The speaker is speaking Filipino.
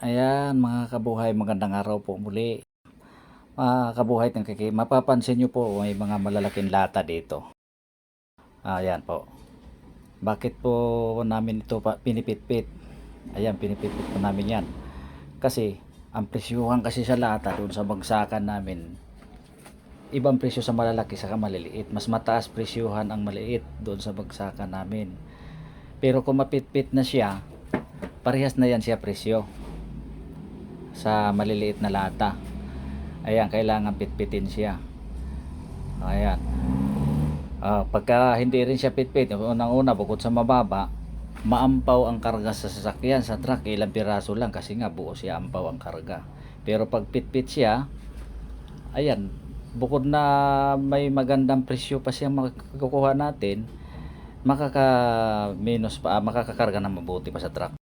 Ayan mga kabuhay, magandang araw po muli. Mga kabuhay ng kiki, mapapansin nyo po may mga malalaking lata dito. Ayan po. Bakit po namin ito pa, pinipitpit? Ayan, pinipitpit po namin yan. Kasi, ang presyuhan kasi sa lata doon sa bagsakan namin, ibang presyo sa malalaki sa maliliit. Mas mataas presyuhan ang maliit doon sa bagsakan namin. Pero kung mapitpit na siya, parehas na yan siya presyo sa maliliit na lata. Ayan, kailangan pitpitin siya. Ayan. Ah, pagka hindi rin siya pitpit, unang-una bukod sa mababa, maampaw ang karga sa sasakyan sa truck, ilang piraso lang kasi nga buo siya ampaw ang karga. Pero pag pitpit siya, ayan, bukod na may magandang presyo pa siya makukuha natin, makaka minus pa, ah, makakakarga na mabuti pa sa truck.